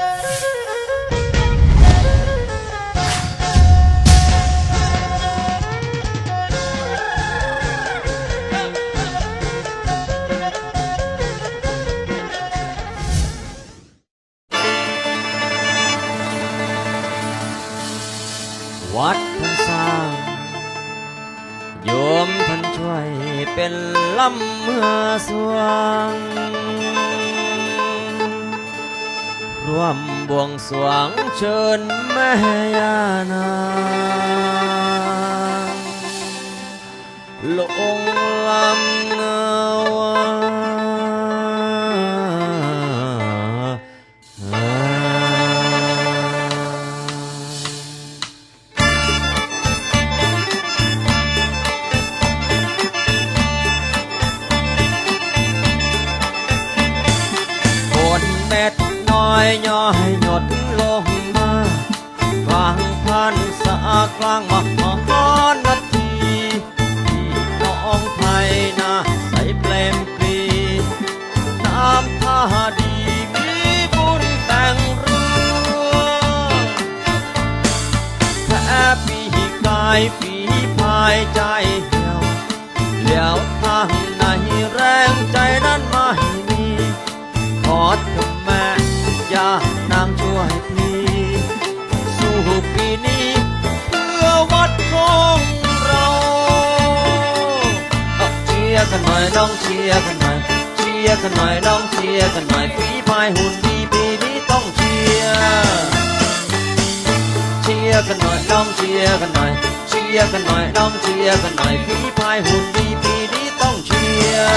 วัดพันสร้างโยมเพันช่วยเป็นลำเมื่อสวง nuông buông xuống trơn mê na lũng lắm à. mét น้อยย่อยหยดลงมากลางพันสากลางมหานาทีพี่น้องไทยนาใส่เปลมปรีน้ำท่าดีมีบุญแต่งเรือแพ้ปีกายฝีพายใจเหี่ยวเหลียวทางไหนแรงใจนั้นไม่มีขอเถ กันหน่อยน้องเชียร์กันหน่อยเชียร์กันหน่อยน้องเชียร์กันหน่อยฝีพายหุ่นดีปีนี้ต้องเชียร์เชียร์กันหน่อยน้องเชียร์กันหน่อยเชียร์กันหน่อยน้องเชียร์กันหน่อยฝีพายหุ่นดีปีนี้ต้องเชียร์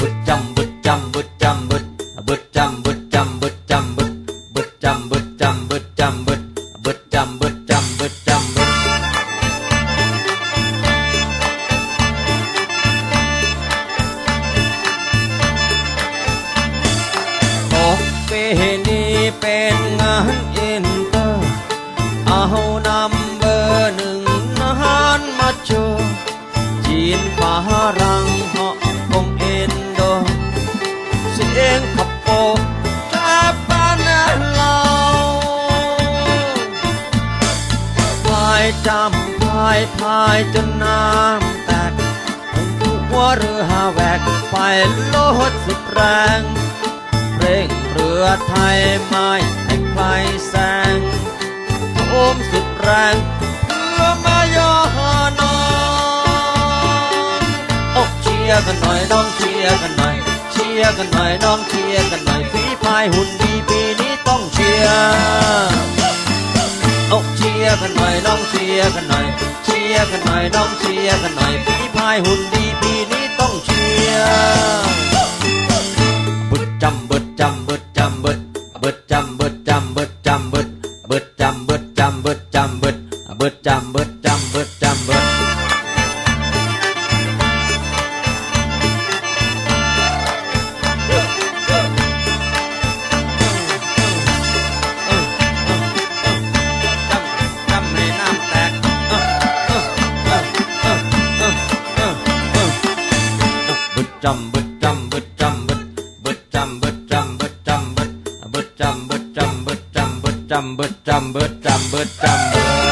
บึดจำบึดจำบึดจำบึดบึดจำบึดจำบึดจำบึดบึดจำบึดจำบึดจำบึดบึดจำบึด ด ปีนี้เป็นงานอินเตอร์เอานำเบอร์หนึ่งนานมาโชว์จีนฝารังเหาะกงเอ็นโดเสียงขับโปกแทบปานแน่าพายจำพายพายจนน้ำแตกหัวเรือหาแหวกไปโลดสุดแรงเร่ง รือไทยไม่ให้ใครแซงโอมสุดแรงเพื่อมายานองโอ้เชียร์กันหน่อยน้องเชียร์กันหน่อย เชียร์กันหน่อยน้องเชียร์กันหน่อยฝีพายหุ่นดีปีนี้ต้องเชียร์อกเชียร์กันหน่อยน้องเชียร์กันหน่อย เชียร์กันหน่อยน้องเชียร์กันหน่อยฝีพายหุ่นดี bứt chăm bứt chăm bứt chăm bứt à, bứt chăm bứt chăm bứt chăm bứt bứt trăm bứt trăm bứt trăm bứt bứt trăm bứt cambet cambet cambet